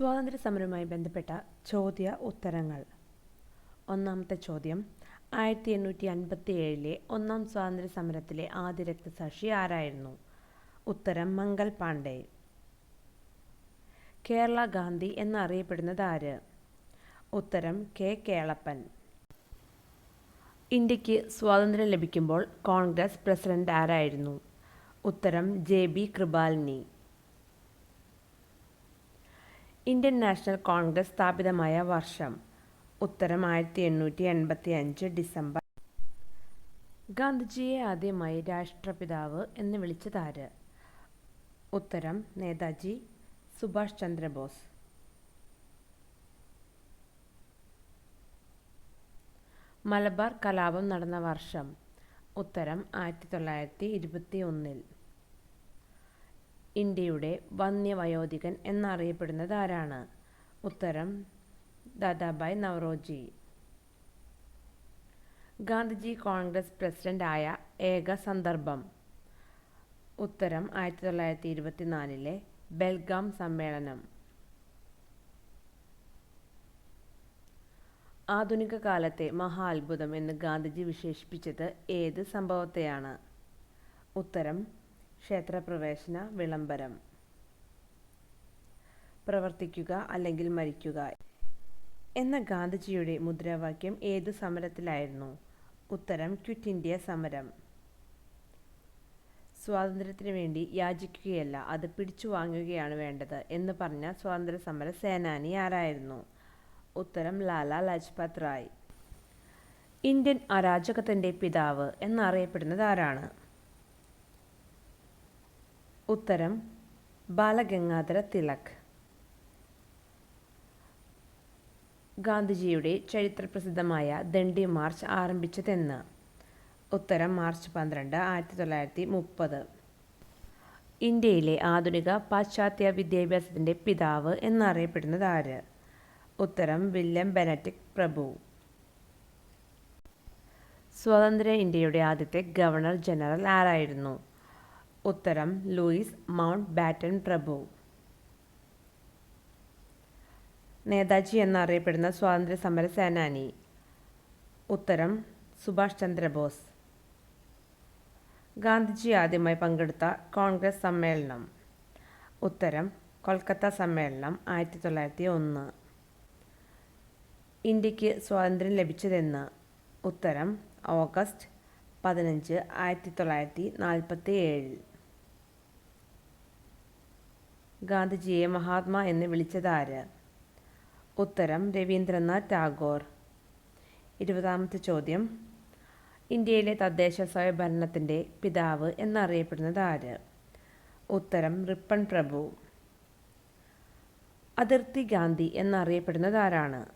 സ്വാതന്ത്ര്യ സമരവുമായി ബന്ധപ്പെട്ട ചോദ്യ ഉത്തരങ്ങൾ. ഒന്നാമത്തെ ചോദ്യം ആയിരത്തി എണ്ണൂറ്റി അൻപത്തി ഏഴിലെ ഒന്നാം സ്വാതന്ത്ര്യ സമരത്തിലെ ആദ്യ രക്തസാക്ഷി ആരായിരുന്നു? ഉത്തരം മംഗൽ പാണ്ഡെ. കേരള ഗാന്ധി എന്നറിയപ്പെടുന്നത് ആര്? ഉത്തരം കെ കേളപ്പൻ. ഇന്ത്യയ്ക്ക് സ്വാതന്ത്ര്യം ലഭിക്കുമ്പോൾ കോൺഗ്രസ് പ്രസിഡന്റ് ആരായിരുന്നു? ഉത്തരം J B Kripalani. Indian National Congress സ്ഥാപിതമായ വർഷം. ഉത്തരം ആയിരത്തി എണ്ണൂറ്റി എൺപത്തി അഞ്ച് ഡിസംബർ. ഗാന്ധിജിയെ ആദ്യമായി രാഷ്ട്രപിതാവ് എന്ന് വിളിച്ചതാര്? ഉത്തരം നേതാജി സുഭാഷ് ചന്ദ്രബോസ്. മലബാർ കലാപം നടന്ന വർഷം. ഉത്തരം ആയിരത്തി തൊള്ളായിരത്തി ഇരുപത്തി ഒന്നിൽ ഇന്ത്യയുടെ വന്യവയോധികൻ എന്നറിയപ്പെടുന്നത് ആരാണ്? ഉത്തരം ദാദാബായ് നവറോജി. ഗാന്ധിജി കോൺഗ്രസ് പ്രസിഡന്റ് ആയ ഏക സന്ദർഭം. ഉത്തരം ആയിരത്തി തൊള്ളായിരത്തി ഇരുപത്തിനാലിലെ ബെൽഗാം സമ്മേളനം. ആധുനിക കാലത്തെ മഹാ അത്ഭുതം എന്ന് ഗാന്ധിജി വിശേഷിപ്പിച്ചത് ഏത് സംഭവത്തെയാണ്? ഉത്തരം ക്ഷേത്രപ്രവേശന വിളംബരം. പ്രവർത്തിക്കുക അല്ലെങ്കിൽ മരിക്കുക. എന്ന ഗാന്ധിജിയുടെ മുദ്രാവാക്യം ഏത് സമരത്തിലായിരുന്നു? ഉത്തരം ക്വിറ്റ് ഇന്ത്യ സമരം. സ്വാതന്ത്ര്യത്തിന് വേണ്ടി യാചിക്കുകയല്ല അത് പിടിച്ചു വാങ്ങുകയാണ് വേണ്ടത് എന്ന് പറഞ്ഞ സ്വാതന്ത്ര്യ സമര സേനാനി ആരായിരുന്നു? ഉത്തരം ലാലാ ലജ്പത് റായ്. ഇന്ത്യൻ അരാജകത്തിന്റെ പിതാവ് എന്നറിയപ്പെടുന്നത് ആരാണ്? ഉത്തരം ബാലഗംഗാധര തിലക്. ഗാന്ധിജിയുടെ ചരിത്രപ്രസിദ്ധമായ ദണ്ഡി മാർച്ച് ആരംഭിച്ചതെന്ന്. ഉത്തരം മാർച്ച് പന്ത്രണ്ട് ആയിരത്തി തൊള്ളായിരത്തി മുപ്പത്. ഇന്ത്യയിലെ ആധുനിക പാശ്ചാത്യ വിദ്യാഭ്യാസത്തിന്റെ പിതാവ് എന്നറിയപ്പെടുന്നത് ആര്? ഉത്തരം വില്യം ബെനറ്റിക് പ്രഭു. സ്വതന്ത്ര ഇന്ത്യയുടെ ആദ്യത്തെ ഗവർണർ ജനറൽ ആരായിരുന്നു? ഉത്തരം ലൂയിസ് മൗണ്ട് ബാറ്റൻ പ്രഭു. നേതാജി എന്നറിയപ്പെടുന്ന സ്വാതന്ത്ര്യ സമര സേനാനി. ഉത്തരം സുഭാഷ് ചന്ദ്രബോസ്. ഗാന്ധിജി ആദ്യമായി പങ്കെടുത്ത കോൺഗ്രസ് സമ്മേളനം. ഉത്തരം കൊൽക്കത്ത സമ്മേളനം ആയിരത്തി തൊള്ളായിരത്തി ഒന്ന്. ഇന്ത്യയ്ക്ക് സ്വാതന്ത്ര്യം ലഭിച്ചതെന്ന്. ഉത്തരം ഓഗസ്റ്റ് പതിനഞ്ച് ആയിരത്തി തൊള്ളായിരത്തി നാൽപ്പത്തി ഏഴിൽ ഗാന്ധിജിയെ മഹാത്മാ എന്ന് വിളിച്ചതാര്? ഉത്തരം രവീന്ദ്രനാഥ് ടാഗോർ. ഇരുപതാമത്തെ ചോദ്യം. ഇന്ത്യയിലെ തദ്ദേശ സ്വയംഭരണത്തിന്റെ പിതാവ് എന്നറിയപ്പെടുന്നത് ആര് ഉത്തരം റിപ്പൺ പ്രഭു. അതിർത്തി ഗാന്ധി എന്നറിയപ്പെടുന്നത് ആരാണ്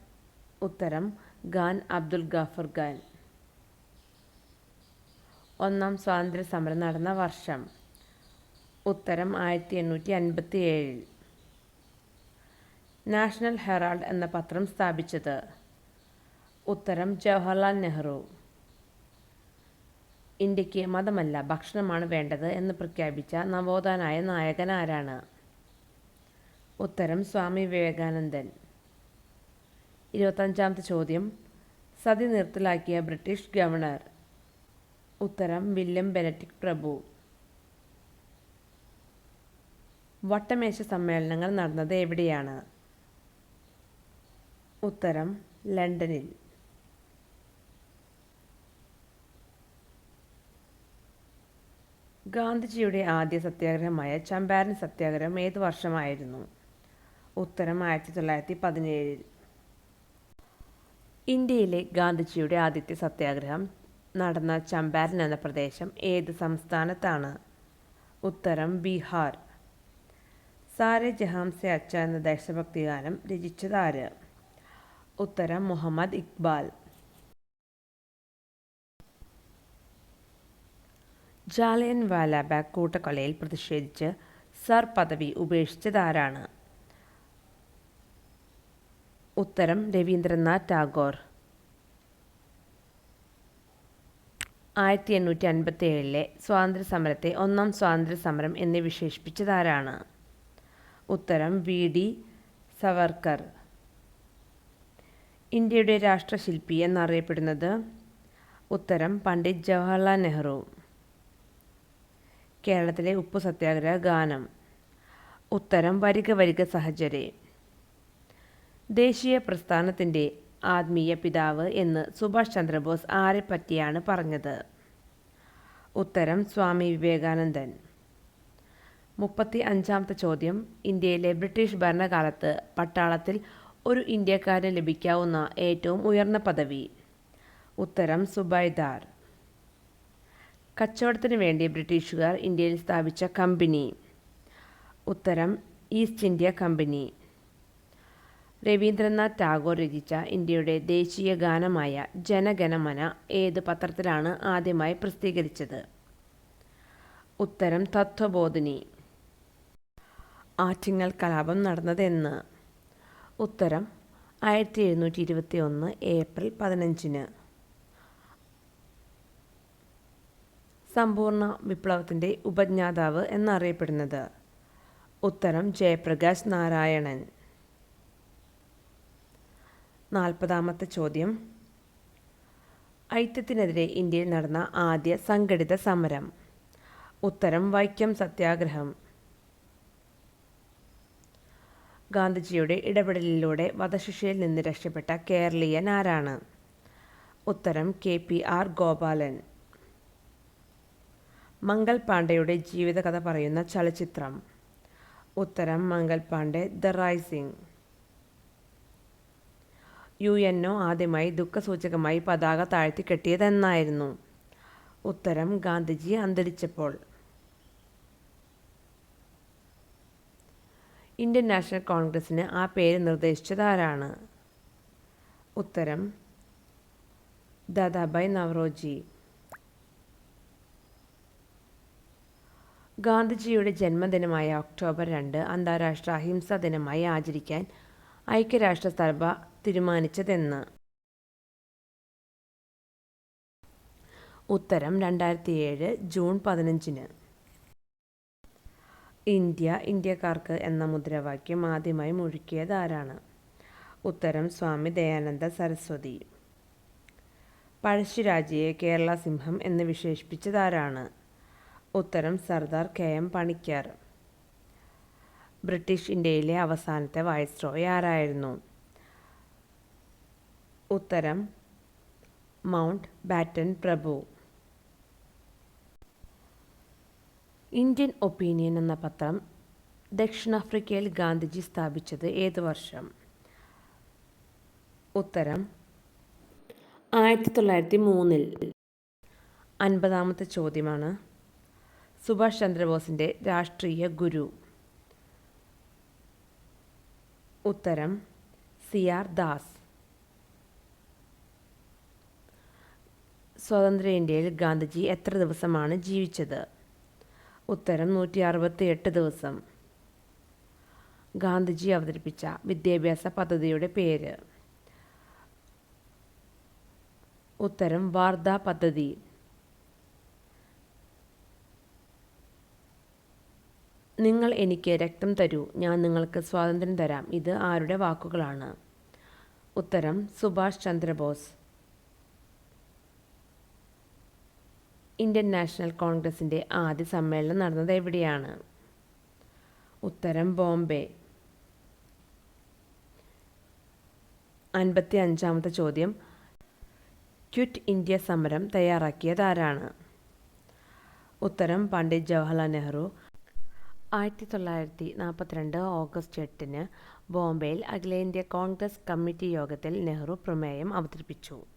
ഉത്തരം ഖാൻ അബ്ദുൽ ഗാഫർ ഖാൻ. ഒന്നാം സ്വാതന്ത്ര്യ സമരം നടന്ന വർഷം. ഉത്തരം ആയിരത്തി എണ്ണൂറ്റി അൻപത്തി ഏഴിൽ നാഷണൽ ഹെറാൾഡ് എന്ന പത്രം സ്ഥാപിച്ചത്. ഉത്തരം ജവഹർലാൽ നെഹ്റു. ഇന്ത്യയ്ക്ക് മതമല്ല ഭക്ഷണമാണ് വേണ്ടത് എന്ന് പ്രഖ്യാപിച്ച നവോത്ഥാനായ നായകൻ ആരാണ്? ഉത്തരം സ്വാമി വിവേകാനന്ദൻ. ഇരുപത്തഞ്ചാമത്തെ ചോദ്യം. സതി നിർത്തലാക്കിയ ബ്രിട്ടീഷ് ഗവർണർ. ഉത്തരം വില്യം ബെനറ്റിക് പ്രഭു. വട്ടമേശ സമ്മേളനങ്ങൾ നടന്നത് എവിടെയാണ്? ഉത്തരം ലണ്ടനിൽ. ഗാന്ധിജിയുടെ ആദ്യ സത്യാഗ്രഹമായ ചമ്പാരൻ സത്യാഗ്രഹം ഏത് വർഷമായിരുന്നു? ഉത്തരം ആയിരത്തി തൊള്ളായിരത്തി പതിനേഴിൽ ഇന്ത്യയിലെ ഗാന്ധിജിയുടെ ആദ്യത്തെ സത്യാഗ്രഹം നടന്ന ചമ്പാരൻ എന്ന പ്രദേശം ഏത് സംസ്ഥാനത്താണ്? ഉത്തരം ബീഹാർ. സാരെ ജഹാം സെ അച്ച എന്ന ദേശഭക്തി ഗാനം രചിച്ചത് ആര് ഉത്തരം മുഹമ്മദ് ഇക്ബാൽ. ജാലിയൻ വാലാബാഗ് കൂട്ടക്കൊലയിൽ പ്രതിഷേധിച്ച് സർ പദവി ഉപേക്ഷിച്ചതാരാണ്? ഉത്തരം രവീന്ദ്രനാഥ് ടാഗോർ. ആയിരത്തി എണ്ണൂറ്റി അൻപത്തി ഏഴിലെ സ്വാതന്ത്ര്യ സമരത്തെ ഒന്നാം സ്വാതന്ത്ര്യ സമരം എന്ന് വിശേഷിപ്പിച്ചതാരാണ്? ഉത്തരം വി. ഡി. സവർക്കർ. ഇന്ത്യയുടെ രാഷ്ട്രശില്പി എന്നറിയപ്പെടുന്നത് ഉത്തരം പണ്ഡിറ്റ് ജവഹർലാൽ നെഹ്റു. കേരളത്തിലെ ഉപ്പു സത്യാഗ്രഹ ഗാനം. ഉത്തരം വരിക വരിക സഹചരെ. ദേശീയ പ്രസ്ഥാനത്തിന്റെ ആത്മീയ പിതാവ് എന്ന് സുഭാഷ് ചന്ദ്രബോസ് ആരെപ്പറ്റിയാണ് പറഞ്ഞത്? ഉത്തരം സ്വാമി വിവേകാനന്ദൻ. മുപ്പത്തി അഞ്ചാമത്തെ ചോദ്യം. ഇന്ത്യയിലെ ബ്രിട്ടീഷ് ഭരണകാലത്ത് പട്ടാളത്തിൽ ഒരു ഇന്ത്യക്കാരന് ലഭിക്കാവുന്ന ഏറ്റവും ഉയർന്ന പദവി. ഉത്തരം സുബൈദാർ. കച്ചവടത്തിന് വേണ്ടി ബ്രിട്ടീഷുകാർ ഇന്ത്യയിൽ സ്ഥാപിച്ച കമ്പനി. ഉത്തരം East India company. Rabindranath Tagore രചിച്ച ഇന്ത്യയുടെ ദേശീയ ഗാനമായ ജനഗണമന ഏത് പത്രത്തിലാണ് ആദ്യമായി പ്രസിദ്ധീകരിച്ചത്? ഉത്തരം തത്വബോധിനി. ആറ്റിങ്ങൽ കലാപം നടന്നതെന്ന്. ഉത്തരം ആയിരത്തി എഴുന്നൂറ്റി ഇരുപത്തി ഒന്ന് ഏപ്രിൽ പതിനഞ്ചിന്. സമ്പൂർണ വിപ്ലവത്തിന്റെ ഉപജ്ഞാതാവ് എന്നറിയപ്പെടുന്നത്. ഉത്തരം ജയപ്രകാശ് നാരായണൻ. നാൽപ്പതാമത്തെ ചോദ്യം. ഐക്യത്തിനെതിരെ ഇന്ത്യയിൽ നടന്ന ആദ്യ സംഘടിത സമരം. ഉത്തരം വൈക്കം സത്യാഗ്രഹം. ഗാന്ധിജിയുടെ ഇടപെടലിലൂടെ വധശിക്ഷയിൽ നിന്ന് രക്ഷപ്പെട്ട കേരളീയൻ ആരാണ്? ഉത്തരം K P R Gopalan. Mangal പാണ്ഡെയുടെ ജീവിതകഥ പറയുന്ന ചലച്ചിത്രം. ഉത്തരം Mangal Pandey the rising. U N O ആദ്യമായി ദുഃഖസൂചകമായി പതാക താഴ്ത്തിക്കെട്ടിയതെന്നായിരുന്നു ഉത്തരം ഗാന്ധിജി അന്തരിച്ചപ്പോൾ. ഇന്ത്യൻ നാഷണൽ കോൺഗ്രസിന് ആ പേര് നിർദ്ദേശിച്ചതാരാണ്? ഉത്തരം ദാദാബായ് നവറോജി ഗാന്ധിജിയുടെ ജന്മദിനമായ ഒക്ടോബർ രണ്ട് അന്താരാഷ്ട്ര അഹിംസാ ദിനമായി ആചരിക്കാൻ ഐക്യരാഷ്ട്രസഭ തീരുമാനിച്ചതെന്ന്. ഉത്തരം രണ്ടായിരത്തി ഏഴ് ജൂൺ പതിനഞ്ചിന്. ഇന്ത്യ ഇന്ത്യക്കാർക്ക് എന്ന മുദ്രാവാക്യം ആദ്യമായി മുഴുക്കിയതാരാണ് ഉത്തരം സ്വാമി ദയാനന്ദ സരസ്വതി. പഴശ്ശിരാജയെ കേരള സിംഹം എന്ന് വിശേഷിപ്പിച്ചതാരാണ് ഉത്തരം Sardar K M Panikkar. British ഇന്ത്യയിലെ അവസാനത്തെ വൈസ്രോയ് ആരായിരുന്നു? ഉത്തരം മൗണ്ട് ബാറ്റൻ പ്രഭു. ഇന്ത്യൻ ഒപ്പീനിയൻ എന്ന പത്രം ദക്ഷിണാഫ്രിക്കയിൽ ഗാന്ധിജി സ്ഥാപിച്ചത് ഏത് വർഷം? ഉത്തരം ആയിരത്തി തൊള്ളായിരത്തി മൂന്നിൽ അൻപതാമത്തെ ചോദ്യമാണ്. സുഭാഷ് ചന്ദ്രബോസിന്റെ രാഷ്ട്രീയ ഗുരു. ഉത്തരം സി ആർ ദാസ്. സ്വതന്ത്ര ഇന്ത്യയിൽ ഗാന്ധിജി എത്ര ദിവസമാണ് ജീവിച്ചത്? ഉത്തരം നൂറ്റി അറുപത്തി എട്ട് ദിവസം. ഗാന്ധിജി അവതരിപ്പിച്ച വിദ്യാഭ്യാസ പദ്ധതിയുടെ പേര്. ഉത്തരം വാർധ പദ്ധതി. നിങ്ങൾ എനിക്ക് രക്തം തരൂ ഞാൻ നിങ്ങൾക്ക് സ്വാതന്ത്ര്യം തരാം. ഇത് ആരുടെ വാക്കുകളാണ്? ഉത്തരം സുഭാഷ് ചന്ദ്രബോസ്. ഇന്ത്യൻ നാഷണൽ കോൺഗ്രസിന്റെ ആദ്യ സമ്മേളനം നടന്നത് എവിടെയാണ്? ഉത്തരം ബോംബെ. അൻപത്തി അഞ്ചാമത്തെ ചോദ്യം. ക്വിറ്റ് ഇന്ത്യ സമരം തയ്യാറാക്കിയത് ആരാണ്? ഉത്തരം പണ്ഡിറ്റ് ജവഹർലാൽ നെഹ്റു. ആയിരത്തി തൊള്ളായിരത്തി നാൽപ്പത്തിരണ്ട് ഓഗസ്റ്റ് എട്ടിന് ബോംബെയിൽ അഖിലേന്ത്യാ കോൺഗ്രസ് കമ്മിറ്റി യോഗത്തിൽ നെഹ്റു പ്രമേയം അവതരിപ്പിച്ചു.